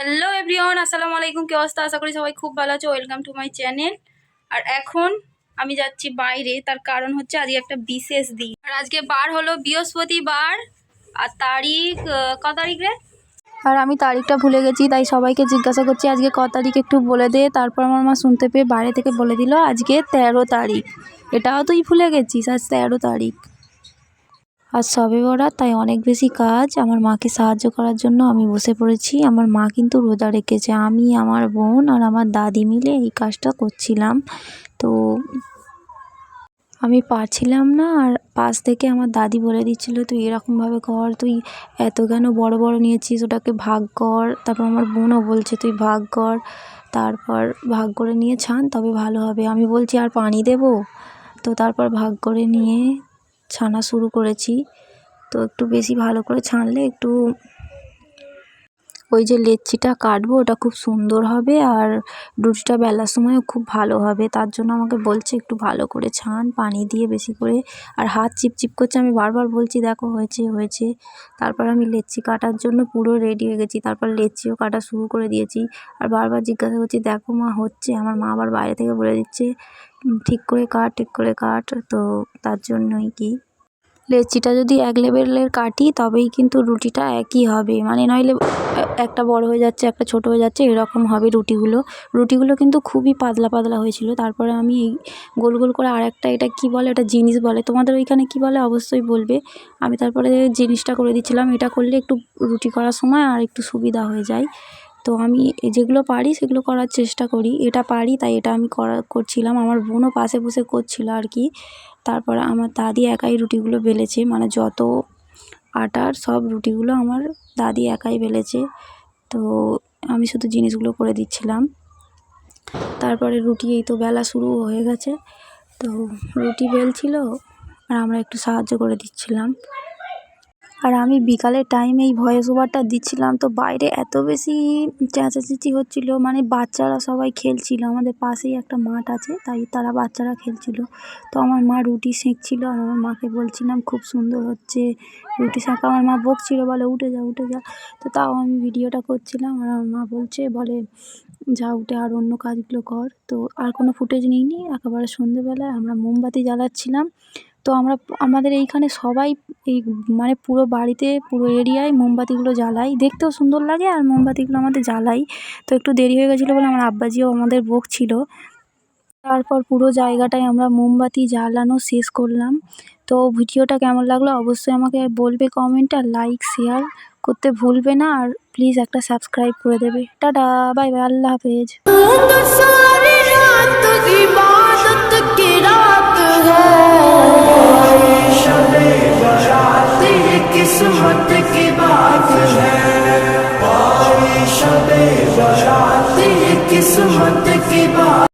Hello everyone আসসালামু আলাইকুম, কি অবস্থা? আশা করি সবাই খুব ভালো আছো। ওয়েলকাম টু মাই চ্যানেল আর এখন আমি যাচ্ছি বাইরে, তার কারণ হচ্ছে আজকে একটা বিশেষ দিন। আর আজকে বার হলো বৃহস্পতিবার। আর তারিখ ক তারিখ রে? আর আমি তারিখটা ভুলে গেছি, তাই সবাইকে জিজ্ঞাসা করছি আজকে ক তারিখ একটু বলে দে। তারপর আমার মা শুনতে পেয়ে বাইরে থেকে বলে দিল, আজকে তেরো তারিখ। এটাও তুই ভুলে গেছিস, আজ তেরো তারিখ। আজ সবে বরাত তাই অনেক বেশি কাজ। আমার মাকে সাহায্য করার জন্য আমি বসে পড়েছি। আমার মা কিন্তু রোজা রেখেছে। আমি, আমার বোন আর আমার দাদি মিলে এই কাজটা করছিলাম। তো আমি পারছিলাম না আর পাশ থেকে আমার দাদি বলে দিচ্ছিল, তুই এরকমভাবে কর, তুই এত কেন বড় বড় নিয়েছিস? ওটাকে ভাগ কর। তারপর আমার বোনও বলছে, তুই ভাগ কর। তারপর ভাগ করে নিয়ে ছান, তবে ভালো হবে। আমি বলছি, আর পানি দেবো? তো তারপর ভাগ করে নিয়ে ছানা শুরু করেছি। তো একটু বেশি ভালো করে ছানলে একটু ওই যে লেচিটা কাটবো, ওটা খুব সুন্দর হবে আর রুটিটা বেলার সময়ও খুব ভালো হবে। তার জন্য আমাকে বলছে একটু ভালো করে ছান, পানি দিয়ে বেশি করে আর হাত চিপচিপ করছে। আমি বারবার বলছি, দেখো, হয়েছে হয়েছে। তারপর আমি লেচি কাটার জন্য পুরো রেডি হয়ে গেছি। তারপর লেচিও কাটা শুরু করে দিয়েছি আর বারবার জিজ্ঞাসা করছি, দেখো মা, হচ্ছে? আমার মা আবার বাইরে থেকে বলে দিচ্ছে ঠিক করে কাট, ঠিক করে কাট। তো তার জন্যই কি লেচিটা যদি এক লেভেলের কাটি, তবেই কিন্তু রুটিটা একই হবে। মানে নইলে একটা বড় হয়ে যাচ্ছে, একটা ছোট হয়ে যাচ্ছে, এরকম হবে রুটিগুলো। রুটিগুলো কিন্তু খুবই পাতলা পাতলা হয়েছিল। তারপরে আমি এই গোল গোল করে আর একটা এটা কি বলে, এটা জিনিস বলে, তোমাদের ওইখানে কি বলে অবশ্যই বলবে। আমি তারপরে জিনিসটা করে দিচ্ছিলাম। এটা করলে একটু রুটি করার সময় আর একটু সুবিধা হয়ে যায়। তো আমি যেগুলো পারি সেগুলো করার চেষ্টা করি। এটা পারি, তাই এটা আমি করা, করছিলাম। আমার বোনও পাশে বসে করছিল আর কি তারপর আমার দাদি একাই রুটিগুলো বেলেছে। মানে যত আটার সব রুটিগুলো আমার দাদি একাই বেলেছে। তো আমি শুধু জিনিসগুলো করে দিচ্ছিলাম। তারপরে রুটি, এই তো বেলা শুরু হয়ে গেছে। তো রুটি বেলছিল, আর আমরা একটু সাহায্য করে দিচ্ছিলাম। আর আমি বিকালের টাইমে এই ভয়েস ওভারটা দিচ্ছিলাম, তো বাইরে এত বেশি চেঁচাচেঁচি হচ্ছিল মানে বাচ্চারা সবাই খেলছিল, আমাদের পাশেই একটা মাঠ আছে, তাই তারা বাচ্চারা খেলছিল। তো আমার মা রুটি সেঁকছিল আর আমার মাকে বলছিলাম, খুব সুন্দর হচ্ছে, রুটি সেঁকা। আমার মা বকছিল, বলে, উঠে যা উঠে যা। তো তাও আমি ভিডিওটা করছিলাম আর আমার মা বলছে, বলে, যা, উঠে আর অন্য কাজগুলো কর। তো আর কোনো ফুটেজ নিইনি, একেবারে সন্ধেবেলায় আমরা মোমবাতি জ্বালাচ্ছিলাম। তো আমরা আমাদের এইখানে সবাই এই মানে পুরো বাড়িতে, পুরো এরিয়ায় মোমবাতিগুলো জ্বালাই। দেখতেও সুন্দর লাগে আর মোমবাতিগুলো আমাদের জ্বালাই। তো একটু দেরি হয়ে গেছিল বলে আমার আব্বাজিও আমাদের বকছিল তারপর পুরো জায়গাটায় আমরা মোমবাতি জ্বালানো শেষ করলাম। তো ভিডিওটা কেমন লাগল অবশ্যই আমাকে বলবে কমেন্ট আর লাইক, শেয়ার করতে ভুলবে না আর প্লিজ একটা সাবস্ক্রাইব করে দেবে। টাটা, বাই বাই, আল্লাহ হাফেজ। किस्मत की बात